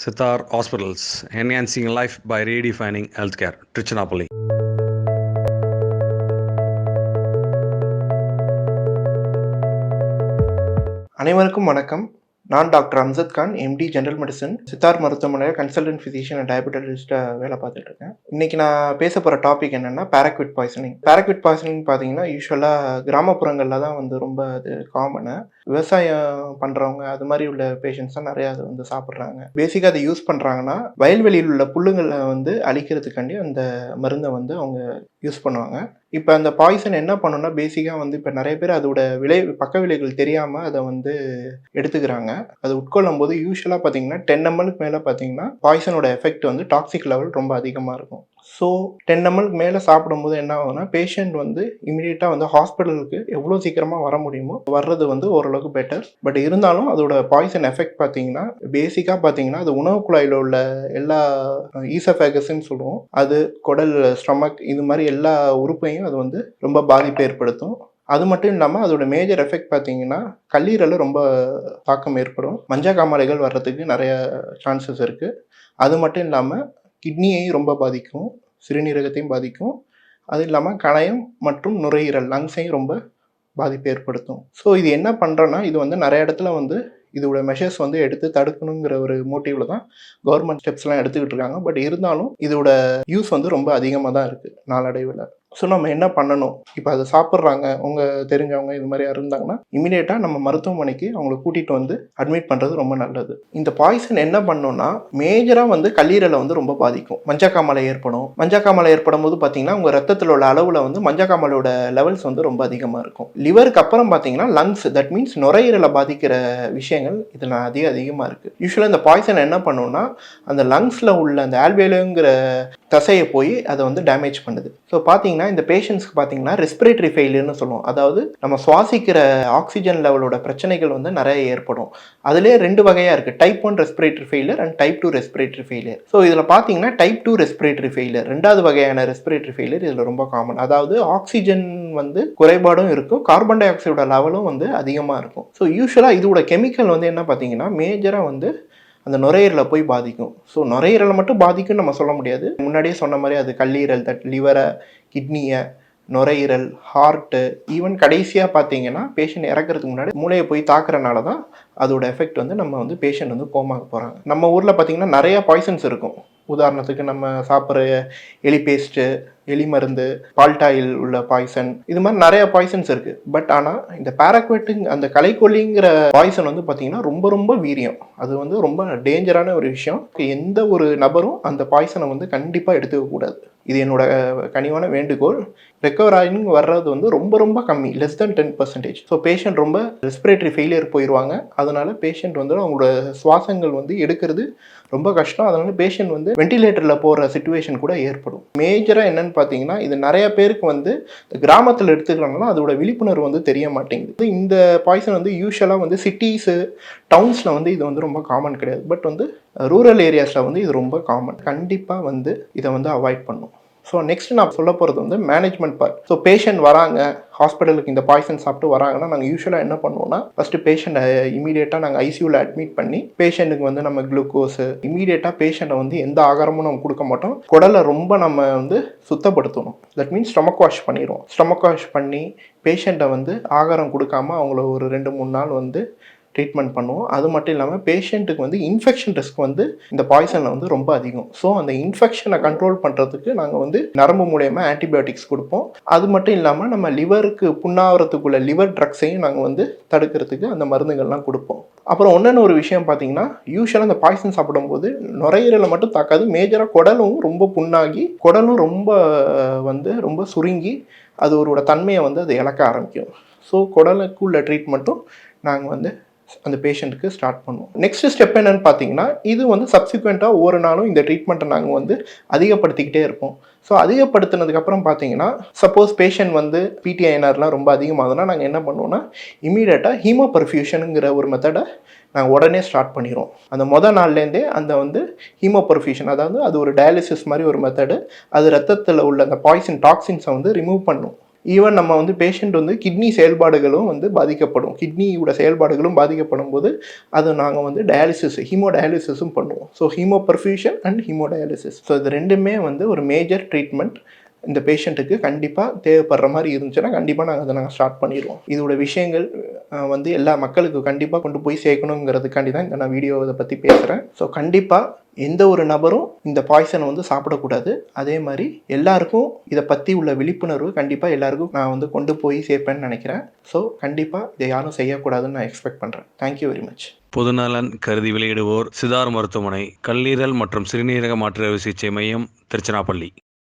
Sitar Hospitals, enhancing life by redefining healthcare, Trichinopoli. அனைவருக்கும் வணக்கம். நான் doctor Amjad Khan MD general medicine sitar மருத்துவமனையில் consultant physician and டயபெட்டிஸ்ட்டாக வேலை பார்த்துட்டு இருக்கேன். இன்னைக்கு நான் பேச போகிற டாபிக் என்னென்னா பேராக்விட் பாய்சனிங் பேராக்விட் பாய்சனிங் பார்த்தீங்கன்னா யூஸ்வலாக கிராமப்புறங்களில் தான் வந்து ரொம்ப அது காமனு விவசாயம் பண்ணுறவங்க அது மாதிரி உள்ள பேஷண்ட்ஸ் தான் நிறையா அதை வந்து சாப்பிட்றாங்க. பேசிக்காக அதை யூஸ் பண்ணுறாங்கன்னா வயல்வெளியில் உள்ள புல்லுங்களை வந்து அழிக்கிறதுக்காண்டி அந்த மருந்தை வந்து அவங்க யூஸ் பண்ணுவாங்க. இப்போ அந்த பாய்சன் என்ன பண்ணுன்னா பேசிக்காக வந்து இப்போ நிறைய பேர் அதோட விளை பக்க விளைவுகள் தெரியாமல் அதை வந்து எடுத்துக்கிறாங்க. அது உட்கொள்ளும் போது யூஸ்வலாக பார்த்தீங்கன்னா டென் எம்எலுக்கு மேலே பார்த்தீங்கன்னா பாய்சனோட எஃபெக்ட் வந்து டாக்ஸிக் லெவல் ரொம்ப அதிகமாக இருக்கும். ஸோ டென் எம்எல்க்கு மேலே சாப்பிடும்போது என்ன ஆகுதுன்னா பேஷண்ட் வந்து இமீடியட்டாக வந்து ஹாஸ்பிட்டலுக்கு எவ்வளோ சீக்கிரமாக வர முடியுமோ வர்றது வந்து ஓரளவுக்கு பெட்டர் பட் இருந்தாலும் அதோட பாய்சன் எஃபெக்ட் பார்த்தீங்கன்னா பேசிக்காக பார்த்தீங்கன்னா அது உணவு குழாயில் உள்ள எல்லா ஈசஃபேகஸ்ன்னு சொல்லுவோம். அது குடல் ஸ்டொமக் இது மாதிரி எல்லா உறுப்பையும் அது வந்து ரொம்ப பாதிப்பு ஏற்படுத்தும். அது மட்டும் இல்லாமல் அதோட மேஜர் எஃபெக்ட் பார்த்தீங்கன்னா கல்லீரல் ரொம்ப தாக்கம் ஏற்படும். மஞ்சள் காமாலைகள் வர்றதுக்கு நிறைய சான்சஸ் இருக்குது அது மட்டும் இல்லாமல் கிட்னியையும் ரொம்ப பாதிக்கும் சிறுநீரகத்தையும் பாதிக்கும். அது இல்லாமல் கணையம் மற்றும் நுரையீரல் லங்ஸையும் ரொம்ப பாதிப்பை ஏற்படுத்தும். ஸோ இது என்ன பண்ணுறோன்னா இது வந்து நிறைய இடத்துல வந்து இதோட மெஷர்ஸ் வந்து எடுத்து தடுக்கணுங்கிற ஒரு மோட்டிவில் தான் கவர்மெண்ட் ஸ்டெப்ஸ்லாம் எடுத்துக்கிட்டு இருக்காங்க. பட் இருந்தாலும் இதோட யூஸ் வந்து ரொம்ப அதிகமாக தான் இருக்குது நாளடைவில். ஸோ நம்ம என்ன பண்ணணும்? இப்போ அதை சாப்பிட்றாங்க அவங்க தெரிஞ்சவங்க இது மாதிரி யாரும் இருந்தாங்கன்னா இமீடியட்டாக நம்ம மருத்துவமனைக்கு அவங்கள கூட்டிகிட்டு வந்து அட்மிட் பண்ணுறது ரொம்ப நல்லது. இந்த பாய்சன் என்ன பண்ணோம்னா மேஜராக வந்து கல்லீரலை வந்து ரொம்ப பாதிக்கும். மஞ்சக்காமலை ஏற்படும். மஞ்சக்காமலை ஏற்படும் போது பார்த்தீங்கன்னா உங்கள் ரத்தத்தில் உள்ள அளவில் வந்து மஞ்சக்காமலோட லெவல்ஸ் வந்து ரொம்ப அதிகமாக இருக்கும். லிவருக்கு அப்புறம் பார்த்தீங்கன்னா லங்ஸ் தட் மீன்ஸ் நுரையீரலை பாதிக்கிற விஷயங்கள் இதில் அதிக அதிகமாக இருக்குது யூஸ்வலாக இந்த பாய்சன் என்ன பண்ணுன்னா அந்த லங்ஸில் உள்ள அந்த ஆல்வேலுங்கிற தசையை போய் அதை வந்து டேமேஜ் பண்ணுது. ஸோ பார்த்தீங்கன்னா இந்த பேஷண்ட்ஸ்க்கு பார்த்தீங்கன்னா ரெஸ்பிரேட்டரி ஃபெயிலியர்னு சொல்லுவோம். அதாவது நம்ம சுவாசிக்கிற ஆக்சிஜன் லெவலோட பிரச்சனைகள் வந்து நிறைய ஏற்படும். அதுலேயே ரெண்டு வகையாக இருக்குது type one respiratory failure and type two respiratory failure so இதில் பார்த்தீங்கன்னா டைப் டூ ரெஸ்பிரேட்டரி ஃபெயிலியர் ரெண்டாவது வகையான ரெஸ்பிரேட்டரி ஃபெயிலியர் இதில் ரொம்ப காமன் அதாவது ஆக்சிஜன் வந்து குறைபாடும் இருக்கும். கார்பன் டை ஆக்சைடோட லெவலும் வந்து அதிகமாக இருக்கும். ஸோ யூஸ்வலாக இதோட கெமிக்கல் வந்து என்ன பார்த்தீங்கன்னா மேஜராக வந்து அந்த நுரையீரலை போய் பாதிக்கும். ஸோ நுரையீரலை மட்டும் பாதிக்கும்னு நம்ம சொல்ல முடியாது. முன்னாடியே சொன்ன மாதிரி அது கல்லீரல் தட் லிவரை கிட்னியை நுரையீரல் ஹார்ட்டு ஈவன் கடைசியாக பார்த்தீங்கன்னா பேஷண்ட் இறக்குறதுக்கு முன்னாடி மூளையை போய் தாக்குறனால தான் அதோட எஃபெக்ட் வந்து நம்ம வந்து பேஷண்ட் வந்து கோமாக்க போகிறாங்க நம்ம ஊரில் பார்த்தீங்கன்னா நிறைய பாய்சன்ஸ் இருக்கும். உதாரணத்துக்கு நம்ம சாப்பிட்ற எலி பேஸ்ட்டு எலி மருந்து பால்டாயில் உள்ள பாய்சன் இது மாதிரி நிறைய பாய்சன்ஸ் இருக்குது பட் ஆனால் இந்த பேராக்வெட்டுங் அந்த கலைக்கொல்லிங்கிற பாய்சன் வந்து பார்த்தீங்கன்னா ரொம்ப ரொம்ப வீரியம். அது வந்து ரொம்ப டேஞ்சரான ஒரு விஷயம். எந்த ஒரு நபரும் அந்த பாய்சனை வந்து கண்டிப்பாக எடுத்துக்கக்கூடாது இது என்னோட கனிவான வேண்டுகோள். ரெக்கவர் ஆகிங் வர்றது வந்து ரொம்ப ரொம்ப கம்மி. Less than ten percentage so patient ரொம்ப ரெஸ்பிரேட்டரி ஃபெயிலியர் போயிடுவாங்க அதனால பேஷண்ட் வந்து அவங்களோட சுவாசங்கள் வந்து எடுக்கிறது ரொம்ப கஷ்டம். அதனால பேஷண்ட் வந்து வெண்டிலேட்டரில் போகிற சுச்சுவேஷன் கூட ஏற்படும். மேஜராக என்னன்னு பார்த்தீங்கன்னா இது நிறைய பேருக்கு வந்து கிராமத்தில் எடுத்துக்கிறாங்கன்னா அதோட விழிப்புணர்வு வந்து தெரிய மாட்டேங்குது. இந்த பாய்சன் வந்து யூஸ்வலாக வந்து சிட்டிஸு டவுன்ஸில் வந்து இது வந்து ரொம்ப காமன் கிடையாது. பட் வந்து ரூரல் ஏரியாஸில் வந்து இது ரொம்ப காமன் கண்டிப்பாக வந்து இதை வந்து அவாய்ட் பண்ணும். ஸோ நெக்ஸ்ட் நான் சொல்ல போகிறது வந்து மேனேஜ்மெண்ட் பார்ட் ஸோ பேஷண்ட் வராங்க ஹாஸ்பிட்டலுக்கு இந்த பாய்சன் சாப்பிட்டு வராங்கன்னா நாங்கள் யூஸ்வலாக என்ன பண்ணுவோம்னா ஃபஸ்ட்டு பேஷண்ட்டை இமீடியட்டாக நாங்கள் ஐசியூவில் அட்மிட் பண்ணி பேஷண்ட்டுக்கு வந்து நம்ம குளுக்கோஸு இமீடியட்டாக பேஷண்ட்டை வந்து எந்த ஆகாரமும் நம்ம கொடுக்க மாட்டோம். குடலை ரொம்ப நம்ம வந்து சுத்தப்படுத்தணும். தட் மீன்ஸ் ஸ்டொமக் வாஷ் பண்ணிடுவோம். ஸ்டொமக் வாஷ் பண்ணி பேஷண்ட்டை வந்து ஆகாரம் கொடுக்காம அவங்கள ஒரு ரெண்டு மூணு நாள் வந்து ட்ரீட்மெண்ட் பண்ணுவோம். அது மட்டும் இல்லாமல் பேஷண்ட்டுக்கு வந்து இன்ஃபெக்ஷன் ரிஸ்க் வந்து இந்த பாய்சனில் வந்து ரொம்ப அதிகம். ஸோ அந்த இன்ஃபெக்ஷனை கண்ட்ரோல் பண்ணுறதுக்கு நாங்கள் வந்து நரம்பு மூலயமா ஆன்டிபயோட்டிக்ஸ் கொடுப்போம். அது மட்டும் இல்லாமல் நம்ம லிவருக்கு புண்ணாகிறதுக்குள்ள லிவர் ட்ரக்ஸையும் நாங்கள் வந்து தடுக்கிறதுக்கு அந்த மருந்துகள்லாம் கொடுப்போம். அப்புறம் ஒன்றுன்னு ஒரு விஷயம் பார்த்தீங்கன்னா யூஸ்வலாக அந்த பாய்சன் சாப்பிடும்போது நுரையீரலை மட்டும் தாக்காது. மேஜராக குடலும் ரொம்ப புண்ணாகி குடலும் ரொம்ப வந்து ரொம்ப சுருங்கி அது ஒரு தன்மையை வந்து அது இழக்க ஆரம்பிக்கும். ஸோ குடலுக்குள்ள ட்ரீட்மெண்ட்டும் நாங்கள் வந்து அந்த பேஷண்ட்டுக்கு ஸ்டார்ட் பண்ணுவோம். நெக்ஸ்ட் ஸ்டெப் என்னன்னு பார்த்தீங்கன்னா இது வந்து சப்சிக்வெண்ட்டாக ஒவ்வொரு நாளும் இந்த ட்ரீட்மெண்ட்டை நாங்கள் வந்து அதிகப்படுத்திக்கிட்டே இருப்போம். ஸோ அதிகப்படுத்தினதுக்கப்புறம் பார்த்தீங்கன்னா சப்போஸ் பேஷண்ட் வந்து பிடிஐஎன்ஆர்லாம் ரொம்ப அதிகமாகுதுன்னா நாங்கள் என்ன பண்ணுவோம்னா இமீடியட்டாக ஹீமோ பர்ஃபியூஷனுங்கிற ஒரு மெத்தடை நாங்கள் உடனே ஸ்டார்ட் பண்ணிடுவோம். அந்த மொதல் நாள்லேருந்தே அந்த வந்து ஹீமோ பர்ஃபியூஷன் அதாவது அது ஒரு டயாலிசிஸ் மாதிரி ஒரு மெத்தடு அது ரத்தத்தில் உள்ள அந்த பாய்சன் டாக்ஸின்ஸை வந்து ரிமூவ் பண்ணும். ஈவன் நம்ம வந்து பேஷண்ட் வந்து கிட்னி செயல்பாடுகளும் வந்து பாதிக்கப்படும். கிட்னியோட செயல்பாடுகளும் பாதிக்கப்படும் போது அது நாங்கள் வந்து டயாலிசிஸ் ஹீமோ டயாலிசிஸும் பண்ணுவோம். So haemo perfusion and haemo dialysis so இது ரெண்டுமே வந்து ஒரு மேஜர் ட்ரீட்மெண்ட் இந்த பேஷண்ட்டுக்கு கண்டிப்பாக தேவைப்படுற மாதிரி இருந்துச்சுன்னா கண்டிப்பாக நாங்கள் அதை நாங்கள் ஸ்டார்ட் பண்ணிடுவோம். இதோட விஷயங்கள் வந்து எல்லா மக்களுக்கு கண்டிப்பாக கொண்டு போய் சேர்க்கணுங்கிறதுக்காண்டி தான் இந்த நான் வீடியோ இதை பற்றி பேசுகிறேன் ஸோ கண்டிப்பாக எந்த ஒரு நபரும் இந்த பாய்சனை வந்து சாப்பிடக்கூடாது. அதே மாதிரி எல்லாருக்கும் இதை பற்றி உள்ள விழிப்புணர்வு கண்டிப்பாக எல்லாருக்கும் நான் வந்து கொண்டு போய் சேர்ப்பேன்னு நினைக்கிறேன். ஸோ கண்டிப்பாக இதை யாரும் செய்யக்கூடாதுன்னு நான் எக்ஸ்பெக்ட் பண்ணுறேன் தேங்க்யூ வெரி மச் பொதுநலன் கருதி வெளியிடுவோர் சிதார் மருத்துவமனை கல்லீரல் மற்றும் சிறுநீரக மாற்று சிகிச்சை மையம் திருச்சிராப்பள்ளி.